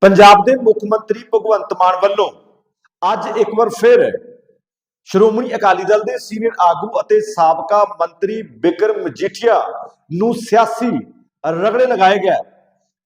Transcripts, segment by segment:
ਪੰਜਾਬ ਦੇ ਮੁੱਖ ਮੰਤਰੀ ਭਗਵੰਤ ਮਾਨ ਵੱਲੋਂ ਅੱਜ ਇੱਕ ਵਾਰ ਫਿਰ ਸ਼੍ਰੋਮਣੀ ਅਕਾਲੀ ਦਲ ਦੇ ਸੀਨੀਅਰ ਆਗੂ ਅਤੇ ਸਾਬਕਾ ਮੰਤਰੀ ਬਿਕਰਮ ਮਜੀਠੀਆ ਨੂੰ ਸਿਆਸੀ ਰਗੜੇ ਲਗਾਏ ਗਏ।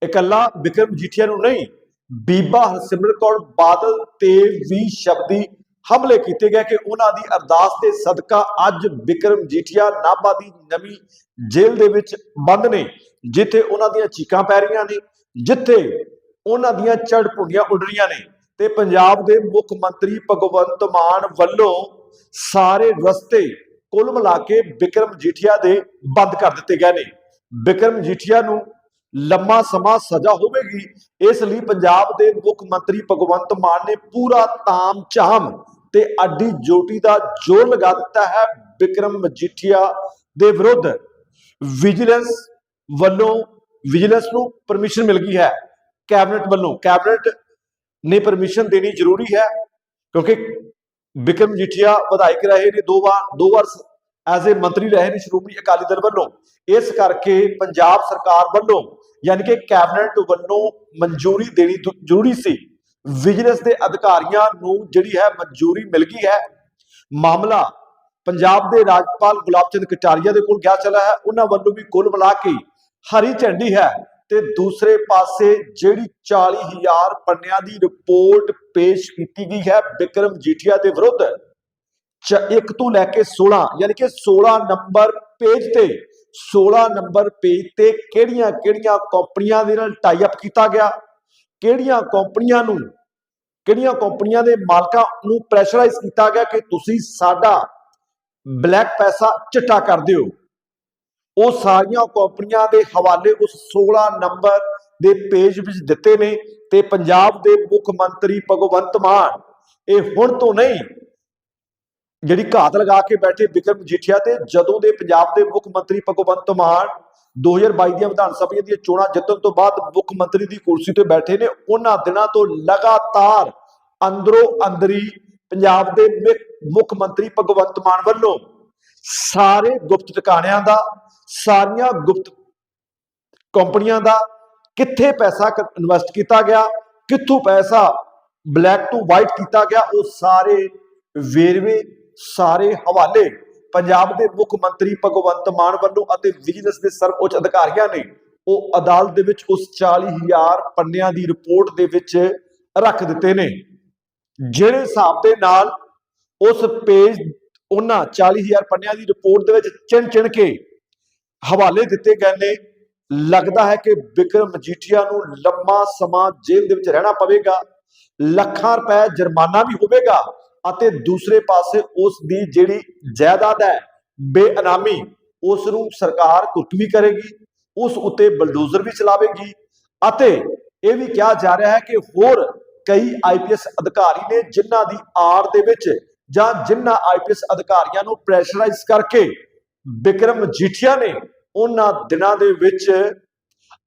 ਇਕੱਲਾ ਬਿਕਰਮ ਮਜੀਠੀਆ ਨੂੰ ਨਹੀਂ, ਬੀਬਾ ਹਰਸਿਮਰਤ ਕੌਰ ਬਾਦਲ ਤੇ ਵੀ ਸ਼ਬਦੀ ਹਮਲੇ ਕੀਤੇ ਗਏ ਕਿ ਉਹਨਾਂ ਦੀ ਅਰਦਾਸ ਤੇ ਸਦਕਾ ਅੱਜ ਬਿਕਰਮ ਮਜੀਠੀਆ ਨਾਭਾ ਦੀ ਨਵੀਂ ਜੇਲ੍ਹ ਦੇ ਵਿੱਚ ਬੰਦ ਨੇ, ਜਿੱਥੇ ਉਹਨਾਂ ਦੀਆਂ ਚੀਕਾਂ ਪੈ ਰਹੀਆਂ ਨੇ, ਜਿੱਥੇ ਉਹਨਾਂ ਦੀਆਂ ਚੜ ਪੁੰਡੀਆਂ ਉੱਡ ਰਹੀਆਂ ਨੇ ਤੇ ਪੰਜਾਬ ਦੇ ਮੁੱਖ ਮੰਤਰੀ ਭਗਵੰਤ ਮਾਨ ਵੱਲੋਂ ਸਾਰੇ ਰਸਤੇ ਕੁੱਲ ਮਿਲਾ ਕੇ ਬਿਕਰਮ ਜੀਠੀਆ ਦੇ ਬੰਦ ਕਰ ਦਿੱਤੇ ਗਏ ਨੇ। ਬਿਕਰਮ ਜੀਠੀਆ ਨੂੰ ਲੰਮਾ ਸਮਾਂ ਸਜ਼ਾ ਹੋਵੇਗੀ, ਇਸ ਲਈ ਪੰਜਾਬ ਦੇ ਮੁੱਖ ਮੰਤਰੀ ਭਗਵੰਤ ਮਾਨ ਨੇ ਪੂਰਾ ਤਾਮ ਝਾਮ ਤੇ ਅੱਡੀ ਜੋਟੀ ਦਾ ਜ਼ੋਰ ਲਗਾ ਦਿੱਤਾ ਹੈ ਬਿਕਰਮ ਮਜੀਠੀਆ ਦੇ ਵਿਰੁੱਧ। ਵਿਜੀਲੈਂਸ ਵੱਲੋਂ ਵਿਜੀਲੈਂਸ ਨੂੰ ਪਰਮਿਸ਼ਨ ਮਿਲ ਗਈ ਹੈ। ਕੈਬਨਿਟ ਵੱਲੋਂ, ਕੈਬਨਿਟ ਨੇ ਪਰਮਿਸ਼ਨ ਦੇਣੀ ਜ਼ਰੂਰੀ ਹੈ, ਕਿਉਂਕਿ ਬਿਕਰਮ ਮਜੀਠੀਆ ਵਿਧਾਇਕ ਰਹੇ ਨੇ, ਦੋ ਵਾਰ ਦੋ ਵਾਰ ਐਜ਼ ਏ ਮੰਤਰੀ ਰਹੇ ਨੇ ਸ਼੍ਰੋਮਣੀ ਅਕਾਲੀ ਦਲ ਵੱਲੋਂ। ਇਸ ਕਰਕੇ ਪੰਜਾਬ ਸਰਕਾਰ ਵੱਲੋਂ, ਯਾਨੀ ਕਿ ਕੈਬਨਿਟ ਵੱਲੋਂ ਮਨਜ਼ੂਰੀ ਦੇਣੀ ਜ਼ਰੂਰੀ ਸੀ। ਵਿਜੀਲੈਂਸ ਦੇ ਅਧਿਕਾਰੀਆਂ ਨੂੰ ਜਿਹੜੀ ਹੈ ਮਨਜ਼ੂਰੀ ਮਿਲ ਗਈ ਹੈ। ਮਾਮਲਾ ਪੰਜਾਬ ਦੇ ਰਾਜਪਾਲ ਗੁਲਾਬ ਚੰਦ ਕਟਾਰੀਆ ਦੇ ਕੋਲ ਗਿਆ, ਚਲਾ ਹੈ। ਉਹਨਾਂ ਵੱਲੋਂ ਵੀ ਕੁੱਲ ਮਿਲਾ ਕੇ ਹਰੀ ਝੰਡੀ ਹੈ। ਤੇ ਦੂਸਰੇ ਪਾਸੇ ਜਿਹੜੀ 40000 ਪੰਨਿਆਂ ਦੀ ਰਿਪੋਰਟ ਪੇਸ਼ ਕੀਤੀ ਗਈ ਹੈ ਬਿਕਰਮ ਜੀਠੀਆ ਦੇ ਵਿਰੁੱਧ 1 ਤੋਂ ਲੈ ਕੇ 16 ਯਾਨੀ ਕਿ 16 ਨੰਬਰ ਪੇਜ ਤੇ 16 ਨੰਬਰ ਪੇਜ ਤੇ ਕਿਹੜੀਆਂ ਕਿਹੜੀਆਂ ਕੰਪਨੀਆਂ ਦੇ ਨਾਲ ਟਾਈ ਅਪ ਕੀਤਾ ਗਿਆ, ਕਿਹੜੀਆਂ ਕੰਪਨੀਆਂ ਨੂੰ, ਕਿਹੜੀਆਂ ਕੰਪਨੀਆਂ ਦੇ ਮਾਲਕਾਂ ਨੂੰ ਪ੍ਰੈਸ਼ਰਾਈਜ਼ ਕੀਤਾ ਗਿਆ ਕਿ ਤੁਸੀਂ ਸਾਡਾ ਬਲੈਕ ਪੈਸਾ ਚਿੱਟਾ ਕਰ ਦਿਓ। ਉਹ ਸਾਰੀਆਂ ਕੰਪਨੀਆਂ ਦੇ ਹਵਾਲੇ ਉਸ 16 ਨੰਬਰ ਦੇ ਪੇਜ ਵਿੱਚ ਦਿੱਤੇ ਨੇ ਤੇ ਪੰਜਾਬ ਦੇ ਮੁੱਖ ਮੰਤਰੀ ਭਗਵੰਤ ਮਾਨ, ਇਹ ਹੁਣ ਤੋਂ ਨਹੀਂ, ਜਿਹੜੀ ਘਾਤ ਲਗਾ ਕੇ ਬੈਠੇ ਬਿਕਰਮ ਮਜੀਠੀਆ ਤੇ ਜਦੋਂ ਦੇ ਪੰਜਾਬ ਦੇ ਮੁੱਖ ਮੰਤਰੀ ਭਗਵੰਤ ਮਾਨ 2022 ਦੀਆਂ ਵਿਧਾਨ ਸਭਾ ਦੀਆਂ ਚੋਣਾਂ ਜਿੱਤਣ ਤੋਂ ਬਾਅਦ ਮੁੱਖ ਮੰਤਰੀ ਦੀ ਕੁਰਸੀ ਤੇ ਬੈਠੇ ਨੇ, ਉਹਨਾਂ ਦਿਨਾਂ ਤੋਂ ਲਗਾਤਾਰ ਅੰਦਰੋਂ ਅੰਦਰੀ ਪੰਜਾਬ ਦੇ ਮੁੱਖ ਮੰਤਰੀ ਭਗਵੰਤ ਮਾਨ ਵੱਲੋਂ ਸਾਰੇ ਗੁਪਤ ਟਿਕਾਣਿਆਂ ਦਾ ਸਾਰੀਆਂ ਗੁਪਤ ਕੰਪਨੀਆਂ ਦਾ ਕਿੱਥੇ ਪੈਸਾ ਇਨਵੈਸਟ ਕੀਤਾ ਗਿਆ, ਕਿੱਥੋਂ ਪੈਸਾ ਬਲੈਕ ਟੂ ਵਾਈਟ ਕੀਤਾ ਗਿਆ, ਉਹ ਸਾਰੇ ਵੇਰਵੇ, ਸਾਰੇ ਹਵਾਲੇ ਪੰਜਾਬ ਦੇ ਮੁੱਖ ਮੰਤਰੀ ਭਗਵੰਤ ਮਾਨ ਵੱਲੋਂ ਅਤੇ ਵਿਜੀਲੈਂਸ ਦੇ ਸਰਵਉੱਚ ਅਧਿਕਾਰੀਆਂ ਨੇ ਉਹ ਅਦਾਲਤ ਦੇ ਵਿੱਚ ਉਸ 40000 ਪੰਨਿਆਂ ਦੀ ਰਿਪੋਰਟ ਦੇ ਵਿੱਚ ਰੱਖ ਦਿੱਤੇ ਨੇ। ਜਿਹੜੇ ਹਿਸਾਬ ਦੇ ਨਾਲ ਉਸ ਪੇਜ ਉਹਨਾਂ 40000 ਪੰਨਿਆਂ ਦੀ ਰਿਪੋਰਟ ਦੇ ਵਿੱਚ ਚਿਣ ਚਿਣ ਕੇ ਹਵਾਲੇ ਦਿੱਤੇ ਗਏ ਨੇ। ਲੱਗਦਾ ਹੈ ਕਿ ਬਿਕਰਮ ਮਜੀਠੀਆ ਨੂੰ ਲੰਮਾ ਸਮਾਂ ਜੇਲ੍ਹ ਦੇ ਵਿੱਚ ਰਹਿਣਾ ਪਵੇਗਾ। ਲੱਖਾਂ ਰੁਪਏ ਜੁਰਮਾਨਾ ਵੀ ਹੋਵੇਗਾ ਅਤੇ ਦੂਸਰੇ ਪਾਸੇ ਉਸ ਦੀ ਜਿਹੜੀ ਜਾਇਦਾਦ ਹੈ, ਬੇਅਨਾਮੀ, ਉਸ ਨੂੰ ਸਰਕਾਰ ਕੁਰਕ ਵੀ ਕਰੇਗੀ, ਉਸ ਉੱਤੇ ਬਲਡੋਜ਼ਰ ਵੀ ਚਲਾਵੇਗੀ ਅਤੇ ਇਹ ਵੀ ਕਿਹਾ ਜਾ ਰਿਹਾ ਹੈ ਕਿ ਹੋਰ ਕਈ ਆਈਪੀਐਸ ਅਧਿਕਾਰੀ ਨੇ ਜਿਨ੍ਹਾਂ ਦੀ ਆੜ ਦੇ ਵਿੱਚ ਜਾਂ ਜਿਨ੍ਹਾਂ ਆਈਪੀਐਸ ਅਧਿਕਾਰੀਆਂ ਨੂੰ ਪ੍ਰੈਸ਼ਰਾਈਜ਼ ਕਰਕੇ ਬਿਕਰਮ ਜੀਠੀਆ ਨੇ ਉਹਨਾਂ ਦਿਨਾਂ ਦੇ ਵਿੱਚ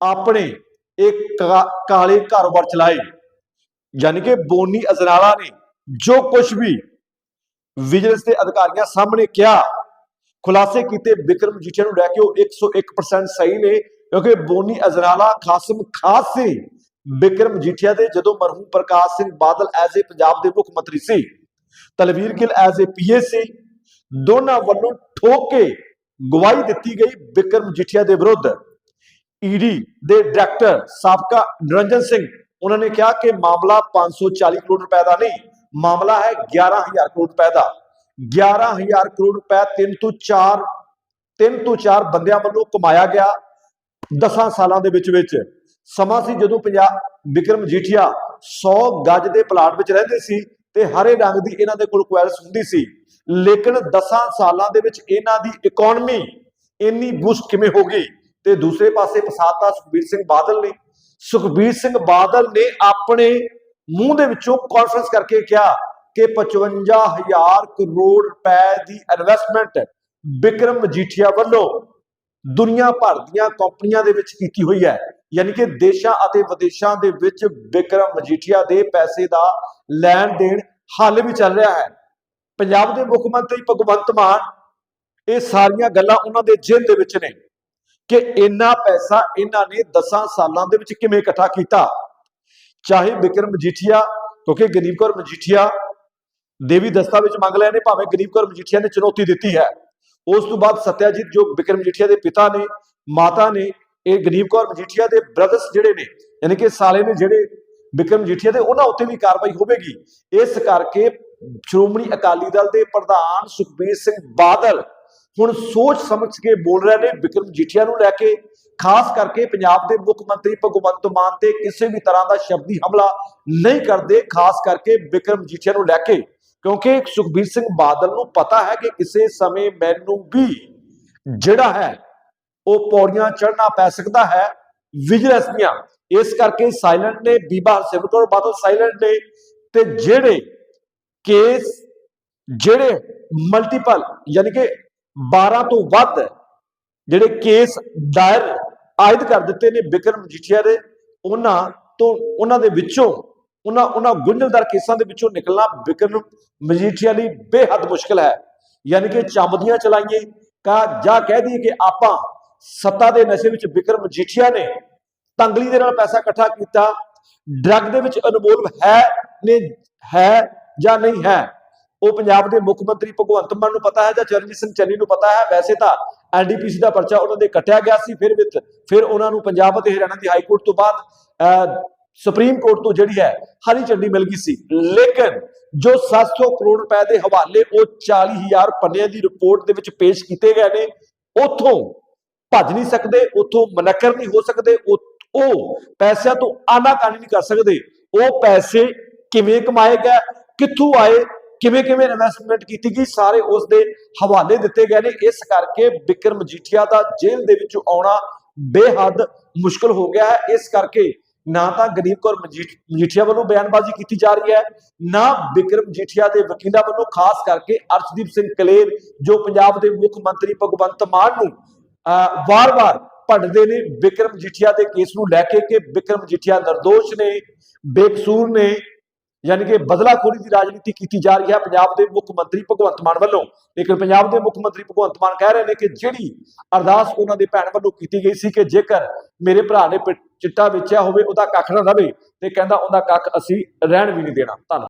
ਆਪਣੇ ਇੱਕ ਕਾਲੇ ਕਾਰੋਬਾਰ ਚਲਾਏ। ਯਾਨੀ ਕਿ ਬੋਨੀ ਅਜ਼ਨਾਲਾ ਨੇ ਜੋ ਕੁਝ ਵੀ ਵਿਜੀਲੈਂਸ ਦੇ ਅਧਿਕਾਰੀਆਂ ਸਾਹਮਣੇ ਕਿਹਾ, ਖੁਲਾਸੇ ਕੀਤੇ ਬਿਕਰਮ ਜੀਠੀਆ ਨੂੰ ਲੈ ਕੇ ਉਹ 101% ਸਹੀ ਨੇ, ਕਿਉਂਕਿ ਬੋਨੀ ਅਜ਼ਨਾਲਾ ਖਾਸਮ ਖਾਸ ਸੀ ਬਿਕਰਮ ਜੀਠੀਆ ਦੇ, ਜਦੋਂ ਮਰਹੂਮ ਪ੍ਰਕਾਸ਼ ਸਿੰਘ ਬਾਦਲ ਐਜ਼ ਏ ਪੰਜਾਬ ਦੇ ਮੁੱਖ ਮੰਤਰੀ ਸੀ। Talvir Gill as a PA ਸੀ। ਦੋਨਾਂ ਵੱਲੋਂ ਠੋਕ ਕੇ ਗਵਾਹੀ ਦਿੱਤੀ ਗਈ ਬਿਕਰਮ ਜੀਠੀਆ ਦੇ ਵਿਰੁੱਧ। ਈਡੀ ਦੇ ਡਾਇਰੈਕਟਰ ਸਾਬਕਾ ਨਿਰੰਜਨ ਸਿੰਘ, ਉਹਨਾਂ ਨੇ ਕਿਹਾ ਕਿ ਮਾਮਲਾ 540 ਕਰੋੜ ਰੁਪਏ ਦਾ ਨਹੀਂ, ਮਾਮਲਾ ਹੈ 11000 ਕਰੋੜ ਰੁਪਏ ਦਾ। 11000 ਕਰੋੜ ਰੁਪਏ ਤਿੰਨ ਤੋਂ ਚਾਰ, ਤਿੰਨ ਤੋਂ ਚਾਰ ਬੰਦਿਆਂ ਵੱਲੋਂ ਕਮਾਇਆ ਗਿਆ 10 ਸਾਲਾਂ ਦੇ ਵਿੱਚ ਵਿੱਚ। ਸਮਾਂ ਸੀ ਜਦੋਂ ਪੰਜਾਬ ਵਿਕਰਮ ਜੀਠੀਆ 100 ਗੱਜ ਦੇ ਪਲਾਟ ਵਿੱਚ ਰਹਿੰਦੇ ਸੀ ਤੇ ਹਰੇ ਰੰਗ ਦੀ ਇਹਨਾਂ ਦੇ ਕੋਲ ਕੁਐਲਸ ਹੁੰਦੀ ਸੀ। ਲੇਕਿਨ 10 ਸਾਲਾਂ ਦੇ ਵਿੱਚ ਇਹਨਾਂ ਦੀ ਇਕਨੋਮੀ ਇੰਨੀ ਬੂਸਟ ਕਿਵੇਂ ਹੋ ਗਈ? ਤੇ ਦੂਸਰੇ ਪਾਸੇ ਫਸਾਤਾ ਸੁਖਬੀਰ ਸਿੰਘ ਬਾਦਲ ਨੇ। ਸੁਖਬੀਰ ਸਿੰਘ ਬਾਦਲ ਨੇ ਆਪਣੇ ਮੂੰਹ ਦੇ ਵਿੱਚੋਂ ਕਾਨਫਰੰਸ ਕਰਕੇ ਕਿਹਾ ਕਿ 55000 ਕਰੋੜ ਰੁਪਏ ਦੀ ਇਨਵੈਸਟਮੈਂਟ ਬਿਕਰਮ ਮਜੀਠੀਆ ਵੱਲੋਂ ਦੁਨੀਆ ਭਰ ਦੀਆਂ ਕੰਪਨੀਆਂ ਦੇ ਵਿੱਚ ਕੀਤੀ ਹੋਈ ਹੈ। ਯਾਨੀ ਕਿ ਦੇਸ਼ਾਂ ਅਤੇ ਵਿਦੇਸ਼ਾਂ ਦੇ ਵਿੱਚ ਬਿਕਰਮ ਮਜੀਠੀਆ ਦੇ ਪੈਸੇ ਦਾ ਲੈਣ ਦੇਣ ਹਾਲੇ ਵੀ ਚੱਲ ਰਿਹਾ ਹੈ। ਪੰਜਾਬ ਦੇ ਮੁੱਖ ਮੰਤਰੀ ਭਗਵੰਤ ਮਾਨ ਇਹ ਸਾਰੀਆਂ ਗੱਲਾਂ ਉਹਨਾਂ ਦੇ ਜੇਲ੍ਹ ਦੇ ਵਿੱਚ ਨੇ ਕਿ ਇੰਨਾ ਪੈਸਾ ਇਹਨਾਂ ਨੇ 10 ਸਾਲਾਂ ਦੇ ਵਿੱਚ ਕਿਵੇਂ ਇਕੱਠਾ ਕੀਤਾ। ਚਾਹੇ ਬਿਕਰਮ ਮਜੀਠੀਆ, ਕਿਉਂਕਿ ਗਰੀਬ ਕੌਰ ਮਜੀਠੀਆ ਦੇਵੀ ਦਸਤਾ ਵਿੱਚ ਮੰਗ ਲਿਆ ਨੇ, ਭਾਵੇਂ ਗਰੀਬ ਕੌਰ ਮਜੀਠੀਆ ਨੇ ਚੁਣੌਤੀ ਦਿੱਤੀ ਹੈ। ਉਸ ਤੋਂ ਬਾਅਦ ਸਤਿਆਜੀਤ ਜੋ ਬਿਕਰਮ ਮਜੀਠੀਆ ਦੇ ਪਿਤਾ ਨੇ, ਮਾਤਾ ਨੇ, ਇਹ ਗਰੀਬ ਕੌਰ ਮਜੀਠੀਆ ਦੇ ਬ੍ਰਦਰਸ ਜਿਹੜੇ ਨੇ, ਯਾਨੀ ਕਿ ਸਾਲੇ ਨੇ ਜਿਹੜੇ ਬਿਕਰਮ ਮਜੀਠੀਆ ਦੇ ਉਹਨਾਂ ਉੱਤੇ ਵੀ ਕਾਰਵਾਈ ਹੋਵੇਗੀ। ਇਸ ਕਰਕੇ ਸ਼੍ਰੋਮਣੀ ਅਕਾਲੀ ਦਲ ਦੇ ਪ੍ਰਧਾਨ ਸੁਖਬੀਰ ਸਿੰਘ ਬਾਦਲ ਹੁਣ ਸੋਚ ਸਮਝ ਕੇ ਬੋਲ ਰਹੇ ਨੇ ਬਿਕਰਮ ਮਜੀਠੀਆ ਨੂੰ ਲੈ ਕੇ। ਖਾਸ ਕਰਕੇ ਪੰਜਾਬ ਦੇ ਮੁੱਖ ਮੰਤਰੀ ਭਗਵੰਤ ਮਾਨ ਤੇ ਕਿਸੇ ਵੀ ਤਰ੍ਹਾਂ ਦਾ ਸ਼ਬਦੀ ਹਮਲਾ ਨਹੀਂ ਕਰਦੇ। ਖਾਸ ਕਰਕੇ ਬਿਕਰਮ ਜੀਠੀਆ ਨੂੰ ਲੈ ਕੇ। ਕਿਉਂਕਿ ਸੁਖਬੀਰ ਸਿੰਘ ਬਾਦਲ ਨੂੰ ਪਤਾ ਹੈ ਕਿ ਕਿਸੇ ਸਮੇਂ ਮੈਨੂੰ ਵੀ ਜਿਹੜਾ ਹੈ, ਉਹ ਪੌੜੀਆਂ ਚੜ੍ਹਨਾ ਪੈ ਸਕਦਾ ਹੈ। ਵਿਜੀਲੈਂਸ ਦੀਆਂ ਇਸ ਕਰਕੇ ਸਾਇਲੈਂਟ ਨੇ, ਬੀਬਾ ਹਰਸਿਮਰਤ ਕੌਰ ਬਾਦਲ ਸਾਇਲੈਂਟ ਨੇ ਤੇ ਜਿਹੜੇ ਕੇਸ ਜਿਹੜੇ ਮਲਟੀਪਲ ਯਾਨੀ ਕਿ 12 ਤੋਂ ਵੱਧ ਜਿਹੜੇ ਕੇਸ ਦਾਇਰ ਆਇਦ ਕਰ ਦਿੱਤੇ ਨੇ ਬਿਕਰਮ ਮਜੀਠੀਆ ਦੇ, ਉਹਨਾਂ ਤੋਂ, ਉਹਨਾਂ ਦੇ ਵਿੱਚੋਂ, ਉਹਨਾਂ ਉਹਨਾਂ ਗੁੰਝਲਦਾਰ ਕੇਸਾਂ ਦੇ ਵਿੱਚੋਂ ਨਿਕਲਣਾ ਬਿਕਰਮ ਮਜੀਠੀਆ ਲਈ ਬੇਹੱਦ ਮੁਸ਼ਕਲ ਹੈ। ਯਾਨੀ ਕਿ ਚੰਬਦੀਆਂ ਚਲਾਈਏ ਕਾ, ਜਾਂ ਕਹਿ ਦਈਏ ਕਿ ਆਪਾਂ ਸੱਤਾ ਦੇ ਨਸ਼ੇ ਵਿੱਚ ਬਿਕਰਮ ਮਜੀਠੀਆ ਨੇ ਤੰਗਲੀ ਦੇ ਨਾਲ ਪੈਸਾ ਇਕੱਠਾ ਕੀਤਾ। ਡਰੱਗ ਦੇ ਵਿੱਚ ਅਨਮੋਲ ਹੈ ਨੇ ਹੈ ਜਾਂ ਨਹੀਂ ਹੈ ਉਹ ਪੰਜਾਬ ਦੇ ਮੁੱਖ ਮੰਤਰੀ ਭਗਵੰਤ ਮਾਨ ਨੂੰ ਪਤਾ ਹੈ ਜਾਂ ਚਰਨਜੀਤ ਸਿੰਘ ਚੰਨੀ ਨੂੰ ਪਤਾ ਹੈ। ਵੈਸੇ ਤਾਂ ਐਨਡੀਪੀਸੀ ਦਾ ਪਰਚਾ ਉਹਨਾਂ ਦੇ ਕੱਟਿਆ ਗਿਆ ਸੀ ਫਿਰ ਵਿੱਚ ਫਿਰ ਉਹਨਾਂ ਨੂੰ ਪੰਜਾਬ ਅਤੇ ਹਰਿਆਣਾ ਦੀ ਹਾਈ ਕੋਰਟ ਤੋਂ ਬਾਅਦ ਅਹ, ਸੁਪਰੀਮ ਕੋਰਟ ਤੋਂ ਜਿਹੜੀ ਹੈ ਹਰੀ ਝੰਡੀ ਮਿਲ ਗਈ ਸੀ। ਲੇਕਿਨ ਜੋ 700 ਕਰੋੜ ਰੁਪਏ ਦੇ ਹਵਾਲੇ ਉਹ 40000 ਪੰਨਿਆਂ ਦੀ ਰਿਪੋਰਟ ਦੇ ਵਿੱਚ ਪੇਸ਼ ਕੀਤੇ ਗਏ ਨੇ ਉਥੋਂ ਭੱਜ ਨਹੀਂ ਸਕਦੇ ਉਥੋਂ ਮਨਕਰ ਨਹੀਂ ਹੋ ਸਕਦੇ ਉਹ ਉਹ ਪੈਸਿਆਂ ਤੋਂ ਆਨਾਕਾਨੀ ਨਹੀਂ ਕਰ ਸਕਦੇ। ਉਹ ਪੈਸੇ ਕਿਵੇਂ ਕਮਾਏ ਗਏ, ਕਿੱਥੋਂ ਆਏ, ਕਿਵੇਂ ਕਿਵੇਂ ਇਨਵੈਸਟਮੈਂਟ ਕੀਤੀ ਗਈ, ਸਾਰੇ ਉਸ ਦੇ ਹਵਾਲੇ ਦਿੱਤੇ ਗਏ ਨੇ। ਇਸ ਕਰਕੇ ਬਿਕਰਮ ਮਜੀਠੀਆ ਦਾ ਜੇਲ੍ਹ ਦੇ ਵਿੱਚੋਂ ਆਉਣਾ ਬੇਹੱਦ ਮੁਸ਼ਕਲ ਹੋ ਗਿਆ ਹੈ। ਇਸ ਕਰਕੇ ਨਾ ਤਾਂ ਗਰੀਬ ਕੌਰ ਮਜੀਠ- ਮਜੀਠੀਆ ਵੱਲੋਂ ਬਿਆਨਬਾਜ਼ੀ ਕੀਤੀ ਜਾ ਰਹੀ ਹੈ, ਨਾ ਬਿਕਰਮ ਮਜੀਠੀਆ ਦੇ ਵਕੀਲਾਂ ਵੱਲੋਂ, ਖਾਸ ਕਰਕੇ ਅਰਸ਼ਦੀਪ ਸਿੰਘ ਕਲੇਰ, ਜੋ ਪੰਜਾਬ ਦੇ ਮੁੱਖ ਮੰਤਰੀ ਭਗਵੰਤ ਮਾਨ ਨੂੰ, ਅਹ ਵਾਰ-ਵਾਰ ਭੰਡਦੇ ਨੇ, ਬਿਕਰਮ ਮਜੀਠੀਆ ਦੇ ਕੇਸ ਨੂੰ ਲੈ ਕੇ ਕਿ ਬਿਕਰਮ ਮਜੀਠੀਆ ਨਿਰਦੋਸ਼ ਨੇ, ਬੇਕਸੂਰ ਨੇ, ਯਾਨੀ ਕਿ ਬਦਲਾਖੋਰੀ ਦੀ ਰਾਜਨੀਤੀ ਕੀਤੀ ਜਾ ਰਹੀ ਹੈ ਪੰਜਾਬ ਦੇ ਮੁੱਖ ਮੰਤਰੀ ਭਗਵੰਤ ਮਾਨ ਵੱਲੋਂ। ਲੇਕਿਨ ਪੰਜਾਬ ਦੇ ਮੁੱਖ ਮੰਤਰੀ ਭਗਵੰਤ ਮਾਨ ਕਹਿ ਰਹੇ ਨੇ ਕਿ ਜਿਹੜੀ ਅਰਦਾਸ ਉਹਨਾਂ ਦੇ ਭੈਣ ਵੱਲੋਂ ਕੀਤੀ ਗਈ ਸੀ ਕਿ ਜੇਕਰ ਮੇਰੇ ਭਰਾ ਨੇ ਪਿ- ਚਿੱਟਾ ਵੇਚਿਆ ਹੋਵੇ, ਉਹਦਾ ਕੱਖ ਨਾ ਰਵੇ ਤੇ ਕਹਿੰਦਾ ਉਹਦਾ ਕੱਖ ਅਸੀਂ ਰਹਿਣ ਵੀ ਨਹੀਂ ਦੇਣਾ। ਧੰਨਵਾਦ।